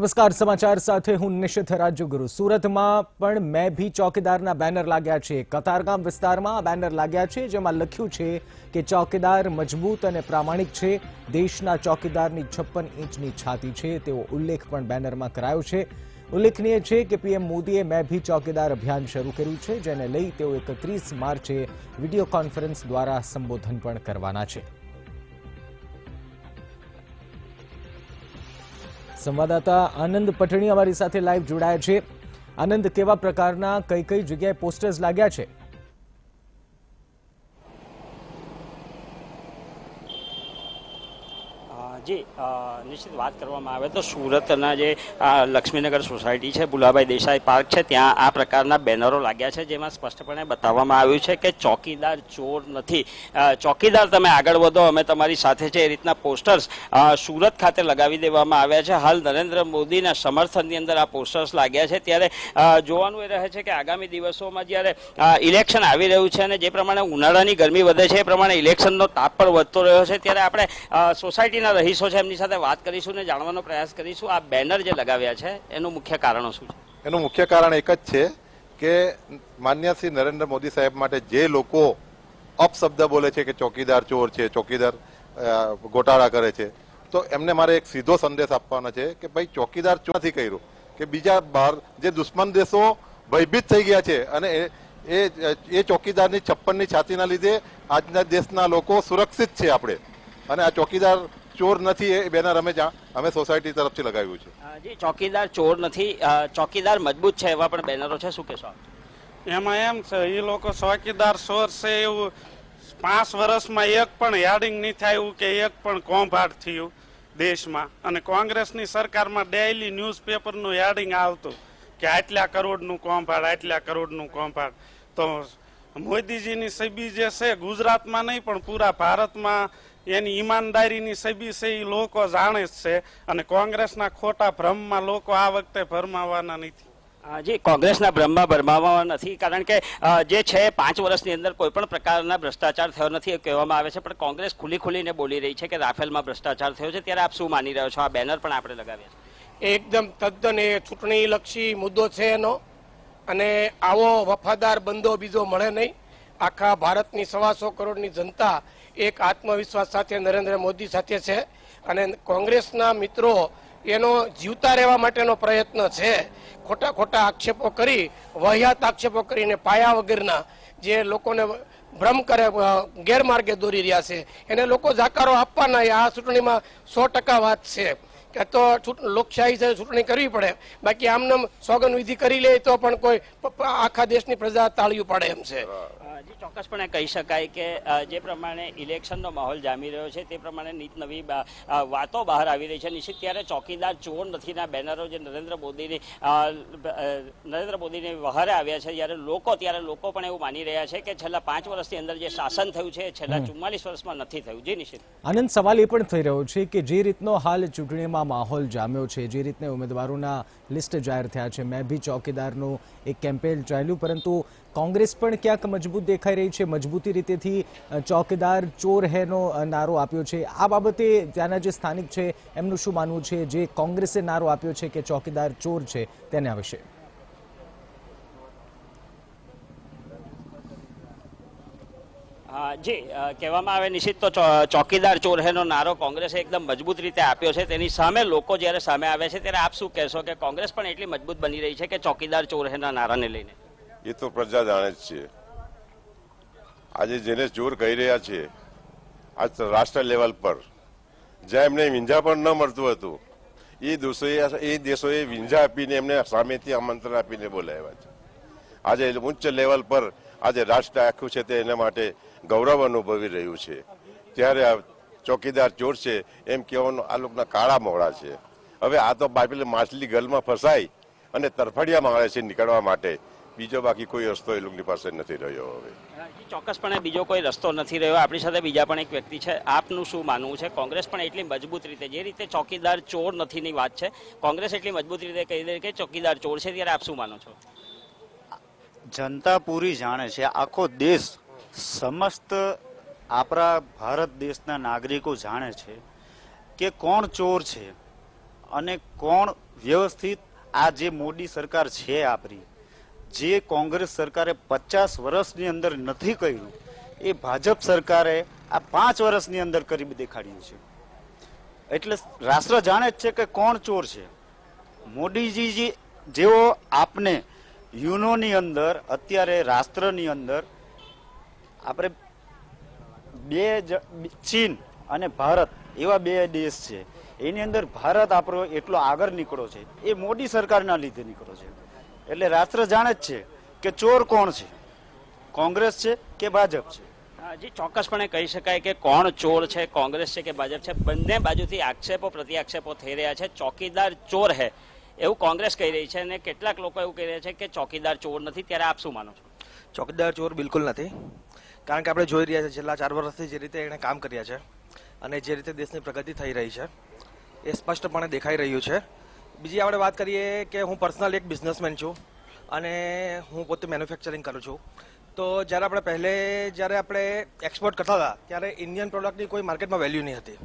નમસ્કાર, સમાચાર સાથે હું નિશિત રાજ્યગુરુ સુરતમાં પણ મેં ભી ચોકીદારના બેનર લાગ્યા છે. કતારગામ વિસ્તારમાં બેનર લાગ્યા છે, જેમાં લખ્યું છે કે ચોકીદાર મજબૂત અને પ્રામાણિક છે. દેશના ચોકીદારની છપ્પન ઇંચની છાતી છે. તેવો ઉલ્લેખ પણ બેનરમાં કરાયો છે. ઉલ્લેખનીય છે કે પીએમ મોદીએ મેં ભી ચોકીદાર અભિયાન શરૂ કર્યું છે, જેને લઈ તેઓ એકત્રીસ માર્ચે વીડિયો કોન્ફરન્સ દ્વારા સંબોધન પણ કરવાના છે. સંવાદદાતા આનંદ પટણી અમારી સાથે લાઈવ જોડાયા છે. આનંદ, કેવા પ્રકારના કઈ કઈ જગ્યાએ પોસ્ટર્સ લાગ્યા છે? જી નિશ્ચિત વાત કરવામાં આવે તો સુરતના જે લક્ષ્મીનગર સોસાયટી છે, ભુલાભાઈ દેસાઈ પાર્ક છે, ત્યાં આ પ્રકારના બેનરો લાગ્યા છે, જેમાં સ્પષ્ટપણે બતાવવામાં આવ્યું છે કે ચોકીદાર ચોર નથી. ચોકીદાર તમે આગળ વધો, અમે તમારી સાથે છે, એ રીતના પોસ્ટર્સ સુરત ખાતે લગાવી દેવામાં આવ્યા છે. હાલ નરેન્દ્ર મોદીના સમર્થનની અંદર આ પોસ્ટર્સ લાગ્યા છે. ત્યારે જોવાનું એ રહે છે કે આગામી દિવસોમાં જ્યારે ઇલેક્શન આવી રહ્યું છે અને જે પ્રમાણે ઉનાળાની ગરમી વધે છે, એ પ્રમાણે ઇલેક્શનનો તાપ પણ વધતો રહ્યો છે, ત્યારે આપણે સોસાયટીના સોસાયટીના રહીશો છે, એમની સાથે વાત કરીશું ને જાણવાનો પ્રયાસ કરીશું. આ બેનર જે લગાવ્યા છે, એનું મુખ્ય કારણો શું છે? એનું મુખ્ય કારણ એક જ છે કે માન્ય શ્રી નરેન્દ્ર મોદી સાહેબ માટે જે લોકો અપશબ્દ બોલે છે કે ચોકીદાર ચોર છે, ચોકીદાર ગોટાળા કરે છે, તો એમને મારે એક સીધો સંદેશ આપવાનો છે કે ભાઈ ચોકીદાર ચોર નથી કર્યું. કે બીજા બહાર જે દુશ્મન દેશો ભયભીત થઈ ગયા છે અને એ- એ ચોકીદારની છપ્પનની છાતીના લીધે આજના દેશના લોકો સુરક્ષિત છે આપણે. અને આ ચોકીદાર ચોર નથી એ બેનર અમે જા- અમે સોસાયટી તરફથી લગાવ્યું છે. જી ચોકીદાર ચોર નથી. ચોકીદાર મજબૂત છે એવા પણ બેનરો છે. શું કહેશો એમાં એમ છે એ લોકો ચોકીદાર ચોર છે એવું પાંચ વર્ષમાં એક પણ યાર્ડિંગ નહીં થયું કે એક પણ કોંભાટ થયું દેશમાં. અને કોંગ્રેસની સરકારમાં ડેઇલી ન્યૂઝપેપરનું હેડિંગ આવતું કે આટલા કરોડનું કોંભાડ આટલા કરોડનું કોંભાડ. તો મોદીજીની સભી જે છે ગુજરાતમાં નહીં પણ પૂરા ભારતમાં એની ઈમાનદારીની સભી છે એ લોકો જાણે જ છે. અને કોંગ્રેસના ખોટા ભ્રમમાં લોકો આ વખતે ભરમાવાના નથી. જી કોંગ્રેસના બ્રહ્મા ભરમાવા નથી કારણ કે જે છે પાંચ વર્ષની અંદર કોઈ પણ પ્રકારના ભ્રષ્ટાચાર થયો નથી એ કહેવામાં આવે છે પણ કોંગ્રેસ ખુલ્લી ખુલ્લીને બોલી રહી છે કે રાફેલમાં ભ્રષ્ટાચાર થયો છે ત્યારે આપ શું માની રહ્યો છો? આ બેનર પણ આપણે લગાવ્યા છે. એકદમ તદ્દન એ ચૂંટણી લક્ષી મુદ્દો છે એનો. અને આવો વફાદાર બંદો બીજો મળે નહીં. આખા ભારતની સવાસો કરોડની જનતા એક આત્મવિશ્વાસ સાથે નરેન્દ્ર મોદી સાથે છે અને કોંગ્રેસના મિત્રો એનો જીવતા રહેવા માટેનો પ્રયત્ન છે. ખોટા ખોટા આક્ષેપો કરી, વહ્યાત આક્ષેપો કરીને પાયા વગરના જે લોકોને ભ્રમ કરે ગેરમાર્ગે દોરી રહ્યા છે. એને લોકો જાકારો આપવાના, આ ચૂંટણીમાં સો ટકા વાત છે. કે તો લોકશાહી છે, ચૂંટણી કરવી પડે. બાકી આમને સોગન વિધિ કરી લે તો પણ કોઈ આખા દેશની પ્રજા તાળીઓ પાડે એમ છે. જી ચોક્કસપણે કહી શકાય કે જે પ્રમાણે ઇલેક્શનનો માહોલ જામી રહ્યો છે તે પ્રમાણે નીત નવી વાતો બહાર આવી રહી છે. નિશ્ચિત ત્યારે ચોકીદાર ચોર નથીના બેનરો જે નરેન્દ્ર મોદીની બ- નરેન્દ્ર મોદીને વહારે આવ્યા છે જ્યારે લોકો ત્યારે લોકો પણ એવું માની રહ્યા છે કે છેલ્લા પાંચ વર્ષની અંદર જે શાસન થયું છે છેલ્લા ચુમ્માલીસ વર્ષમાં નથી થયું. જી નિશ્ચિત. આનંદ સવાલ એ પણ થઈ રહ્યો છે કે જે રીતનો હાલ ચૂંટણીમાં માહોલ જામ્યો છે જે રીતને ઉમેદવારોના લિસ્ટ જાહેર થયા છે. મેં ભી ચોકીદારનું એક કેમ્પેન ચાલ્યું પરંતુ કોંગ્રેસ પણ ક્યાંક મજબૂત દેખાઈ રહી છે. મજબૂતી રીતેથી ચોકીદાર ચોર હેનો નારો આપ્યો છે. આ બાબતે ત્યાંના જે સ્થાનિક છે, એમનું શું માનવું છે? જે કોંગ્રેસે નારો આપ્યો છે કે ચોકીદાર ચોર છે, તેના વિશે. જી કહેવામાં આવે નિશ્ચિત તો ચોકીદાર ચોર હેનો નારો કોંગ્રેસે એકદમ મજબૂત રીતે આપ્યો છે. તેની સામે લોકો જ્યારે સામે આવે છે, ત્યારે આપ શું કહેશો કે કોંગ્રેસ પણ એટલી મજબૂત બની રહી છે કે ચોકીદાર ચોર હેના નારાને લઈને? એ તો પ્રજા જાણે જ છે. આજે જેને ચોર કહી રહ્યા છે, આજ રાષ્ટ્ર લેવલ પર, જ્યાં એમને વિંઝા પણ ન મળતું હતું, એ દેશોએ એ દેશોએ વિંઝા આપીને એમને સામેથી આમંત્રણ આપીને બોલાવ્યા છે. આજે ઉચ્ચ લેવલ પર આજે રાષ્ટ્ર આખું છે તે એના માટે ગૌરવ અનુભવી રહ્યું છે. ત્યારે આ ચોકીદાર ચોર છે, એમ કહેવાનું આ લોકોના કાળા મોડા છે. હવે આ તો બાપીલે માછલી ગલમાં ફસાય અને તરફડિયા મારે છે નીકળવા માટે. બીજો બાકી કોઈ રસ્તો એ લોકોની પાસે નથી રહ્યો હવે. ચોક્કસપણે બીજો કોઈ રસ્તો નથી રહ્યો. આપણી સાથે બીજા પણ એક વ્યક્તિ છે. આપનું શું માનવું છે? કોંગ્રેસ પણ એટલી મજબૂત રીતે જે રીતે ચોકીદાર ચોર નથીની વાત છે કોંગ્રેસ એટલી મજબૂત રીતે કહી દે કે ચોકીદાર ચોર છે ત્યારે આપ શું માનો છો? જનતા પૂરી જાણે છે. આખો દેશ સમસ્ત આપણા ભારત દેશના નાગરિકો જાણે છે કે કોણ ચોર છે અને કોણ વ્યવસ્થિત આ જે મોદી સરકાર છે આપણી જે કોંગ્રેસ સરકારે પચાસ વર્ષની અંદર નથી કર્યું, એ ભાજપ સરકારે આ પાંચ વર્ષની અંદર કરી દેખાડ્યું છે. એટલે રાષ્ટ્ર જાણે જ છે કે કોણ ચોર છે. મોદીજી જેઓ આપને યુનોની અંદર, અત્યારે રાષ્ટ્રની અંદર આપણે બે ચીન અને ભારત એવા બે દેશ છે. એની અંદર ભારત આપણો એટલો આગળ નીકળો છે. એ મોદી સરકારના લીધે નીકળો છે. એટલે રાષ્ટ્ર જાણે જ છે કે ચોર કોણ છે? કોંગ્રેસ છે કે ભાજપ છે? જી ચોક્કસપણે કહી શકાય કે કોણ ચોર છે કોંગ્રેસ છે કે ભાજપ છે. બંને બાજુથી આક્ષેપો પ્રતિ આક્ષેપો થઈ રહ્યા છે. ચોકીદાર ચોર હે એવું કોંગ્રેસ કહી રહી છે અને કેટલાક લોકો એવું કહી રહ્યા છે કે ચોકીદાર ચોર નથી. ત્યારે આપ શું માનો છો? ચોકીદાર ચોર બિલકુલ નથી. કારણ કે આપણે જોઈ રહ્યા છીએ છેલ્લા ચાર વર્ષથી જે રીતે એણે કામ કર્યા છે અને જે રીતે દેશની પ્રગતિ થઈ રહી છે એ સ્પષ્ટપણે દેખાઈ રહ્યું છે. બીજી આપણે વાત કરીએ કે હું પર્સનલ એક બિઝનેસમેન છું અને હું પોતે મેન્યુફેક્ચરિંગ કરું છું. તો જ્યારે આપણે પહેલે જ્યારે આપણે એક્સપોર્ટ કરતા હતા, ત્યારે ઇન્ડિયન પ્રોડક્ટની કોઈ માર્કેટમાં વેલ્યુ નહીં હતી.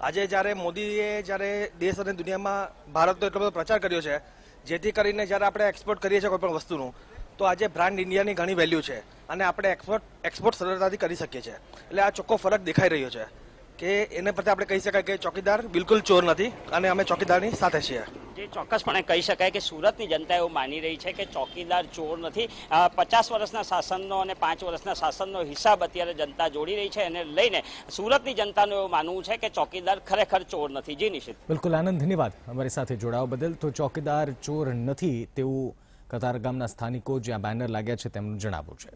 આજે જ્યારે મોદીએ જ્યારે દેશ અને દુનિયામાં ભારતનો એટલો બધો પ્રચાર કર્યો છે, જેથી કરીને જ્યારે આપણે એક્સપોર્ટ કરીએ છીએ કોઈપણ વસ્તુનું, તો આજે બ્રાન્ડ ઇન્ડિયાની ઘણી વેલ્યુ છે અને આપણે એક્સપોર્ટ એક્સપોર્ટ સરળતાથી કરી શકીએ છીએ. એટલે આ ચોખ્ખો ફરક દેખાઈ રહ્યો છે. કે એને પ્રત્યે આપણે કહી શકાય કે ચોકીદાર બિલકુલ ચોર નથી અને અમે ચોકીદારની સાથે છીએ. જે ચોક્કસપણે કહી શકાય કે સુરતની જનતા એવું માની રહી છે કે ચોકીદાર ચોર નથી. પચાસ વર્ષના શાસનનો અને પાંચ વર્ષના શાસનનો હિસાબ અત્યારે જનતા જોડી રહી છે. એને લઈને સુરતની જનતાનું એવું માનવું છે કે ચોકીદાર ખરેખર ચોર નથી. જી નિશ્ચિત બિલકુલ આનંદ ધન્યવાદ અમારી સાથે જોડાવા બદલ. તો ચોકીદાર ચોર નથી તેવું કતારગામના સ્થાનિકો જ્યાં બેનર લાગ્યા છે તેમનું જણાવવું છે.